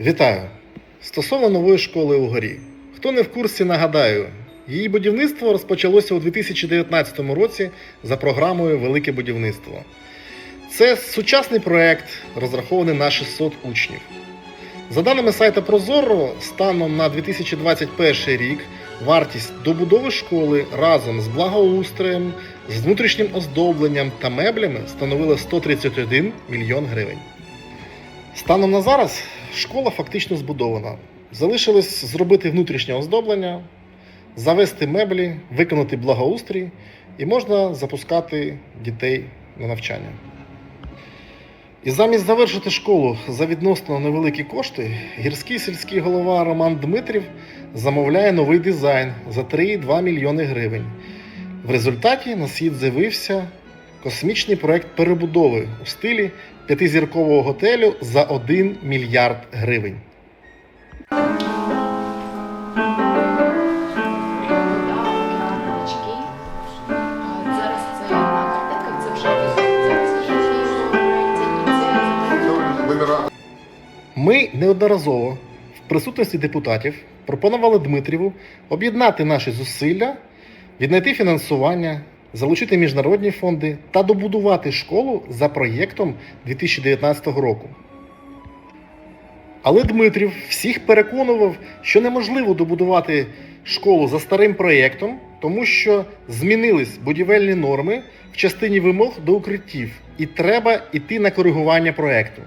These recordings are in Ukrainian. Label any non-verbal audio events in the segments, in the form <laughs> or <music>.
Вітаю! Стосовно нової школи у горі. Хто не в курсі, нагадаю, її будівництво розпочалося у 2019 році за програмою Велике будівництво. Це сучасний проект, розрахований на 600 учнів. За даними сайту Прозоро, станом на 2021 рік вартість добудови школи разом з благоустроєм, з внутрішнім оздобленням та меблями становила 131 мільйон гривень. Станом на зараз школа фактично збудована. Залишилось зробити внутрішнє оздоблення, завести меблі, виконати благоустрій і можна запускати дітей на навчання. І замість завершити школу за відносно невеликі кошти, гірський сільський голова Роман Дмитрів замовляє новий дизайн за 3,2 мільйони гривень. В результаті на світ з'явився космічний проект перебудови у стилі п'ятизіркового готелю за 1 мільярд гривень. Ми неодноразово в присутності депутатів пропонували Дмитріву об'єднати наші зусилля, віднайти фінансування, залучити міжнародні фонди та добудувати школу за проєктом 2019 року. Але Дмитрів всіх переконував, що неможливо добудувати школу за старим проєктом, тому що змінились будівельні норми в частині вимог до укриттів, і треба йти на коригування проєкту.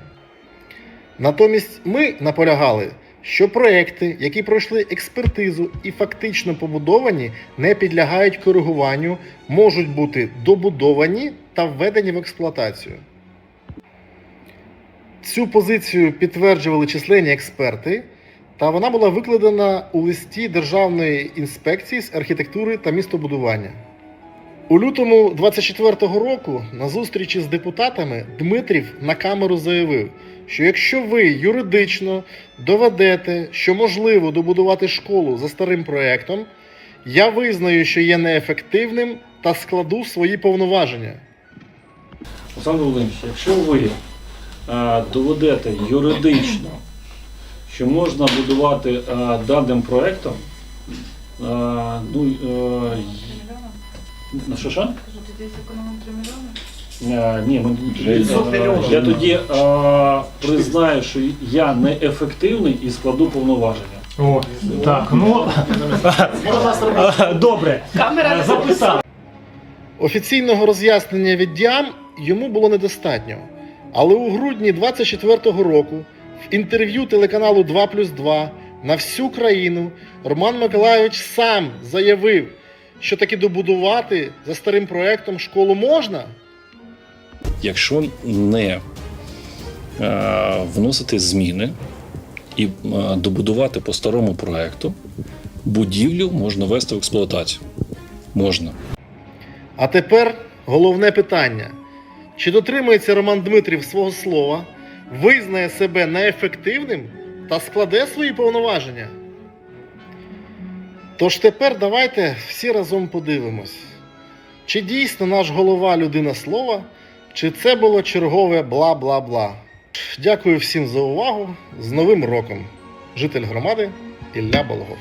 Натомість ми наполягали, що проекти, які пройшли експертизу і фактично побудовані, не підлягають коригуванню, можуть бути добудовані та введені в експлуатацію. Цю позицію підтверджували численні експерти, та вона була викладена у листі Державної інспекції з архітектури та містобудування. У лютому 24-го року на зустрічі з депутатами Дмитрів на камеру заявив, що якщо ви юридично доведете, що можливо добудувати школу за старим проектом, я визнаю, що є неефективним та складу свої повноваження. Олександр Володимирович, якщо ви е, доведете юридично, що можна будувати е, даним проектом, е, ну, е, на що що? Кажу, ти десь економив 3 мільйони? Е, ні, ми, мільйонів. я тоді е, признаю, що я неефективний і складу повноваження. О, так, ну <laughs> добре. Камера Записав. Офіційного роз'яснення від Діам йому було недостатньо. Але у грудні 24-го року в інтерв'ю телеканалу 2 плюс 2 на всю країну Роман Миколайович сам заявив, що таки добудувати за старим проектом школу можна. якщо не е, вносити зміни і е, добудувати по старому проекту, будівлю можна ввести в експлуатацію. Можна. А тепер головне питання: чи дотримується Роман Дмитрів свого слова, визнає себе неефективним та складе свої повноваження? Тож тепер давайте всі разом подивимось, чи дійсно наш голова людина слова, чи це було чергове бла бла бла. Дякую всім за увагу. З Новим роком! Житель громади Ілля Балогов.